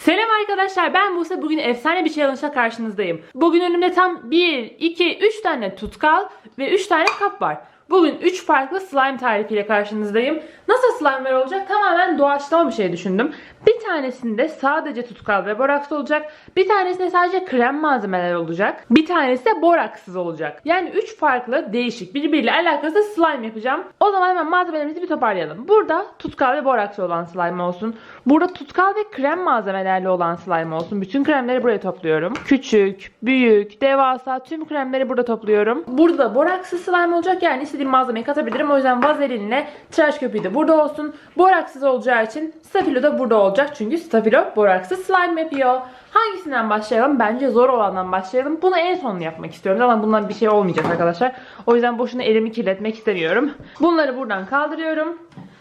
Selam arkadaşlar ben Buse bugün efsane bir challenge'la karşınızdayım. Bugün önümde tam 1, 2, 3 tane tutkal ve 3 tane kap var. Bugün 3 farklı slime tarifiyle karşınızdayım. Nasıl slime'lar olacak? Tamamen doğaçlama bir şey düşündüm. Bir tanesinde sadece tutkal ve boraks olacak. Bir tanesinde sadece krem malzemeler olacak. Bir tanesi de boraksız olacak. Yani 3 farklı değişik birbiriyle alakası slime yapacağım. O zaman hemen malzemelerimizi bir toparlayalım. Burada tutkal ve boraks olan slime olsun. Burada tutkal ve krem malzemelerle olan slime olsun. Bütün kremleri buraya topluyorum. Küçük, büyük, devasa tüm kremleri burada topluyorum. Burada da boraksız slime olacak. Yani istediğim malzemeyi katabilirim. O yüzden vazelinle tıraş köpüğü de burada olsun. Boraksız olacağı için stafilo da burada olacak. Çünkü stafilo boraksız slime yapıyor. Hangisinden başlayalım? Bence zor olandan başlayalım. Bunu en son yapmak istiyorum. Ama bundan bir şey olmayacak arkadaşlar. O yüzden boşuna elimi kirletmek istemiyorum. Bunları buradan kaldırıyorum.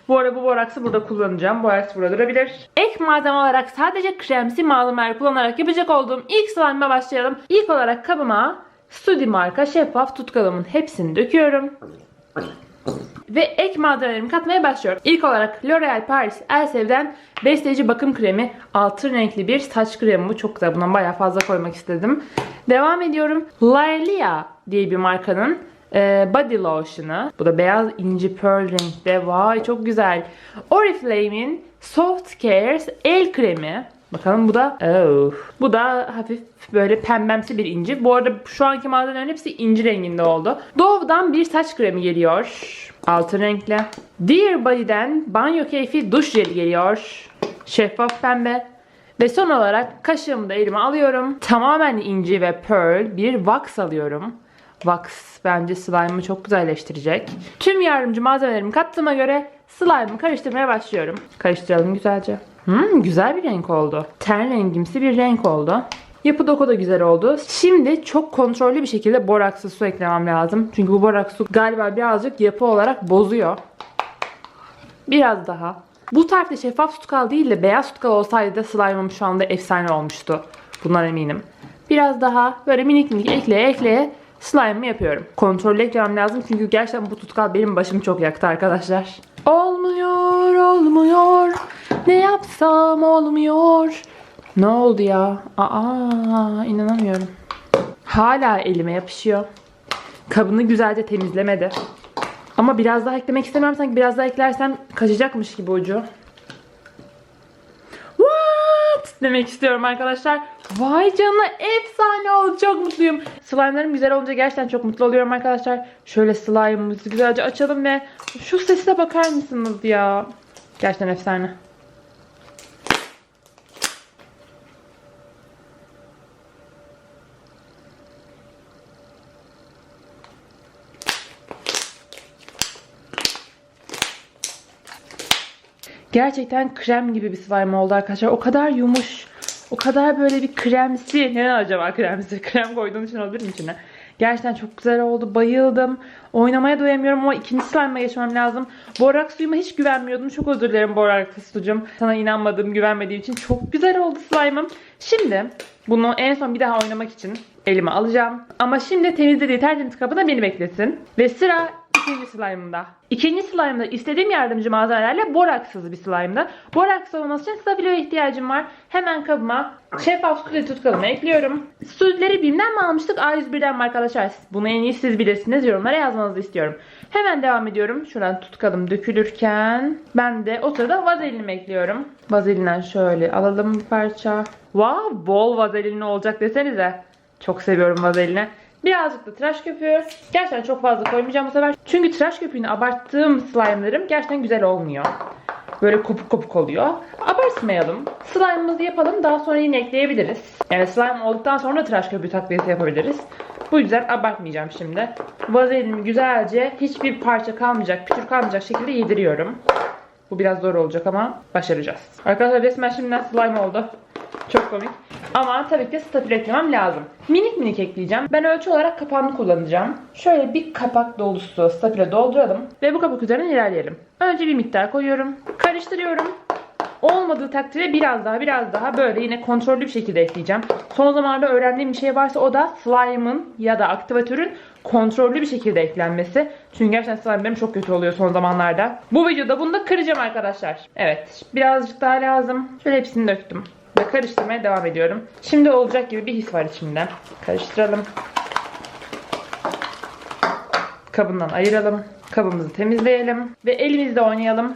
Bu arada bu boraksı burada kullanacağım. Boraks burada durabilir. Ek malzeme olarak sadece kremsi malzemeler kullanarak yapacak olduğum ilk slime'a başlayalım. İlk olarak kabıma Studi marka şeffaf tutkalımın hepsini döküyorum. Ve ek malzemelerimi katmaya başlıyorum. İlk olarak L'Oreal Paris Elsev'den besleyici bakım kremi. Altın renkli bir saç kremi bu. Çok güzel. Bundan bayağı fazla koymak istedim. Devam ediyorum. Laelia diye bir markanın e, body lotion'ı. Bu da beyaz inci pearl renkte. Vay çok güzel. Oriflame'in Soft Cares el kremi. Bakalım bu da oh. Bu da hafif böyle pembemsi bir inci. Bu arada şu anki malzemelerin hepsi inci renginde oldu. Dove'dan bir saç kremi geliyor. Altın renkli. Dear Body'den banyo keyfi duş jeli geliyor. Şeffaf pembe. Ve son olarak kaşığımı da elime alıyorum. Tamamen inci ve pearl bir wax alıyorum. Wax bence slime'ı çok güzelleştirecek. Tüm yardımcı malzemelerimi kattığıma göre slime'ı karıştırmaya başlıyorum. Karıştıralım güzelce. Hmm, güzel bir renk oldu. Ten rengimsi bir renk oldu. Yapı doku da güzel oldu. Şimdi çok kontrollü bir şekilde borakslı su eklemem lazım. Çünkü bu boraks su galiba birazcık yapı olarak bozuyor. Biraz daha. Bu tarifte şeffaf tutkal değil de beyaz tutkal olsaydı da slime'ım şu anda efsane olmuştu. Bundan eminim. Biraz daha böyle minik minik ekleye ekleye slime'ımı yapıyorum. Kontrollü eklemem lazım çünkü gerçekten bu tutkal benim başımı çok yaktı arkadaşlar. Olmuyor, olmuyor. Ne yapsam olmuyor. Ne oldu ya? Aa, inanamıyorum. Hala elime yapışıyor. Kabını güzelce temizlemedi. Ama biraz daha eklemek istemiyorum. Sanki biraz daha eklersem kaçacakmış gibi ucu. What? Demek istiyorum arkadaşlar. Vay canına efsane oldu. Çok mutluyum. Slime'larım güzel olunca gerçekten çok mutlu oluyorum arkadaşlar. Şöyle slime'ımızı güzelce açalım ve şu sesine bakar mısınız ya? Gerçekten efsane. Gerçekten krem gibi bir slime oldu arkadaşlar. O kadar yumuş. O kadar böyle bir kremsi. Neden acaba kremsi? Krem koyduğum için olabilir mi içine? Gerçekten çok güzel oldu. Bayıldım. Oynamaya doyamıyorum ama ikinci slime'a geçmem lazım. Borak suyuma hiç güvenmiyordum. Çok özür dilerim Borak sucuğum. Sana inanmadığım, güvenmediğim için. Çok güzel oldu slime'ım. Şimdi bunu en son bir daha oynamak için elime alacağım. Ama şimdi temizlediği tertemiz kabına beni beklesin. Ve sıra İkinci slime'ımda. İkinci slime'da istediğim yardımcı malzemelerle boraksız bir slime'da. Boraks olması için stafiloya ihtiyacım var. Hemen kabıma şeffaf stüdyo tutkalımı ekliyorum. Stüdyoları BİM'den mi almıştık? A101'den mi arkadaşlar? Bunu en iyi siz bilirsiniz. Yorumlara yazmanızı istiyorum. Hemen devam ediyorum. Şuradan tutkalım dökülürken ben de o sırada vazelinimi ekliyorum. Vazelinden şöyle alalım bir parça. Wow bol vazelin olacak desenize. Çok seviyorum vazelini. Birazcık da tıraş köpüğü. Gerçekten çok fazla koymayacağım bu sefer. Çünkü tıraş köpüğünü abarttığım slime'larım gerçekten güzel olmuyor. Böyle kopuk kopuk oluyor. Abartmayalım. Slime'ımızı yapalım. Daha sonra yine ekleyebiliriz. Yani slime olduktan sonra tıraş köpüğü takviyesi yapabiliriz. Bu yüzden abartmayacağım şimdi. Vazelinimi güzelce hiçbir parça kalmayacak, pütür kalmayacak şekilde yediriyorum. Bu biraz zor olacak ama başaracağız. Arkadaşlar resmen şimdiden slime oldu. Çok komik. Ama tabii ki de stabil eklemem lazım. Minik minik ekleyeceğim. Ben ölçü olarak kapağını kullanacağım. Şöyle bir kapak dolusu stabile dolduralım. Ve bu kapak üzerinden ilerleyelim. Önce bir miktar koyuyorum. Karıştırıyorum. Olmadığı takdirde biraz daha biraz daha böyle yine kontrollü bir şekilde ekleyeceğim. Son zamanlarda öğrendiğim bir şey varsa o da slime'ın ya da aktivatörün kontrollü bir şekilde eklenmesi. Çünkü gerçekten slime benim çok kötü oluyor son zamanlarda. Bu videoda bunu da kıracağım arkadaşlar. Evet birazcık daha lazım. Şöyle hepsini döktüm. Ve karıştırmaya devam ediyorum. Şimdi olacak gibi bir his var içimde. Karıştıralım. Kabından ayıralım. Kabımızı temizleyelim. Ve elimizde oynayalım.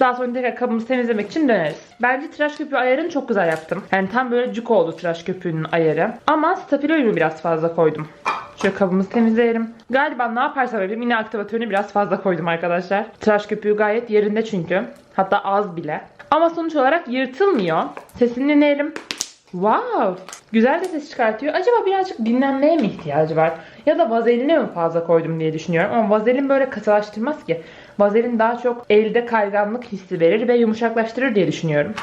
Daha sonra tekrar kabımızı temizlemek için döneriz. Bence tıraş köpüğü ayarını çok güzel yaptım. Yani tam böyle cuk oldu tıraş köpüğünün ayarı. Ama stafiloyu biraz fazla koydum. Şöyle kabımızı temizleyelim. Galiba ne yaparsam yapayım yine aktivatörünü biraz fazla koydum arkadaşlar. Tıraş köpüğü gayet yerinde çünkü. Hatta az bile. Ama sonuç olarak yırtılmıyor. Sesini dinleyelim. Wow! Güzel de ses çıkartıyor. Acaba birazcık dinlenmeye mi ihtiyacı var? Ya da vazeline mi fazla koydum diye düşünüyorum. Ama vazelin böyle katılaştırmaz ki. Vazelin daha çok elde kayganlık hissi verir ve yumuşaklaştırır diye düşünüyorum.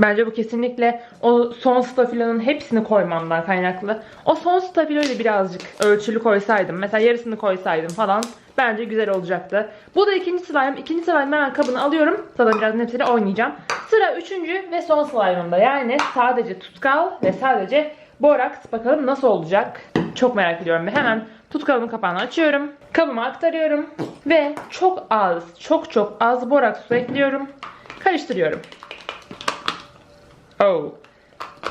Bence bu kesinlikle o son stafilanın hepsini koymamdan kaynaklı. O son stafiloyu birazcık ölçülü koysaydım. Mesela yarısını koysaydım falan. Bence güzel olacaktı. Bu da ikinci slime. İkinci slime hemen kabını alıyorum. Zaten birazdan hepsiyle oynayacağım. Sıra üçüncü ve son slime'ımda. Yani sadece tutkal ve sadece boraks. Bakalım nasıl olacak. Çok merak ediyorum. Ve hemen tutkalın kapağını açıyorum. Kabıma aktarıyorum. Ve çok az, çok çok az boraks su ekliyorum. Karıştırıyorum. Oh.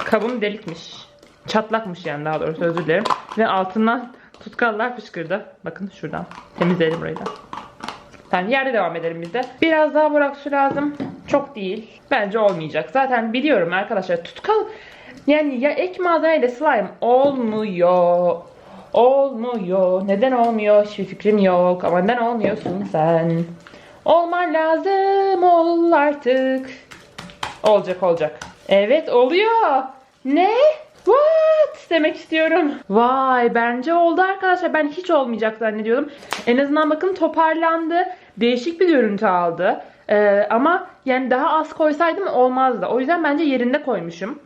Kabım delikmiş. Çatlakmış yani daha doğrusu özür dilerim. Ve altından tutkallar fışkırdı. Bakın şuradan. Temizleyelim burayı da. Tamam yerde devam edelim biz de. Biraz daha borak su lazım. Çok değil. Bence olmayacak. Zaten biliyorum arkadaşlar tutkal yani ya ek malzemeyle slime olmuyor. Olmuyor. Neden olmuyor? Hiçbir fikrim yok. Ama neden olmuyorsun sen? Olman lazım ol artık. Olacak olacak. Evet oluyor. Ne? What? Demek istiyorum. Vay bence oldu arkadaşlar. Ben hiç olmayacak zannediyordum. En azından bakın toparlandı. Değişik bir görüntü aldı. Ee, ama yani daha az koysaydım olmazdı. O yüzden bence yerinde koymuşum.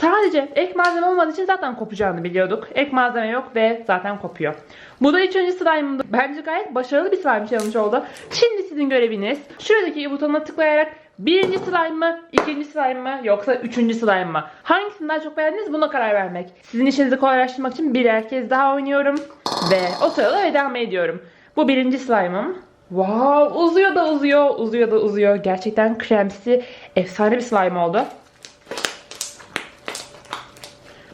Sadece ek malzeme olmadığı için zaten kopacağını biliyorduk. Ek malzeme yok ve zaten kopuyor. Bu da üçüncü slime'ımdı. Bence gayet başarılı bir slime challenge oldu. Şimdi sizin göreviniz şuradaki butonuna tıklayarak birinci slime mı, ikinci slime mı yoksa üçüncü slime mı? Hangisini daha çok beğendiniz buna karar vermek. Sizin işinizi kolaylaştırmak için birer kez daha oynuyorum. Ve o sırada devam ediyorum. Bu birinci slime'ım. Wow uzuyor da uzuyor, uzuyor da uzuyor. Gerçekten kremsi, efsane bir slime oldu.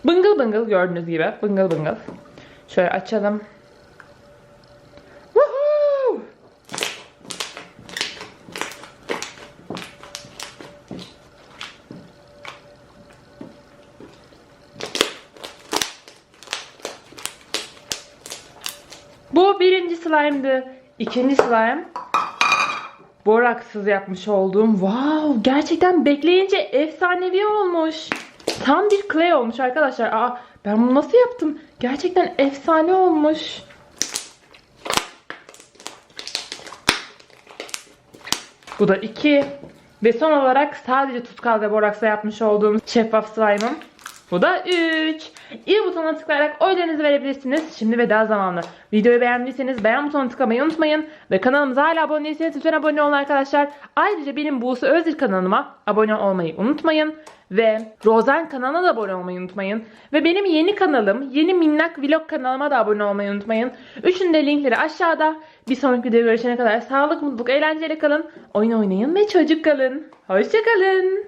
Bıngıl bıngıl gördüğünüz gibi. Bıngıl bıngıl. Şöyle açalım. Slime'dı. İkinci slime. Boraksız yapmış olduğum. Wow! Gerçekten bekleyince efsanevi olmuş. Tam bir clay olmuş arkadaşlar. Aa, ben bunu nasıl yaptım? Gerçekten efsane olmuş. Bu da iki. Ve son olarak sadece tutkal ve boraksla yapmış olduğum şeffaf slime'ım. Bu da 3. İyi butonuna tıklayarak oylarınızı verebilirsiniz. Şimdi veda zamanı. Videoyu beğendiyseniz beğen butonuna tıklamayı unutmayın. Ve kanalımıza hala abone değilseniz lütfen abone olun arkadaşlar. Ayrıca benim Buse Özdil kanalıma abone olmayı unutmayın. Ve Rozen kanalına da abone olmayı unutmayın. Ve benim yeni kanalım, yeni minnak vlog kanalıma da abone olmayı unutmayın. Üçünün de linkleri aşağıda. Bir sonraki videoda görüşene kadar sağlık, mutluluk, eğlenceyle kalın. Oyun oynayın ve çocuk kalın. Hoşçakalın.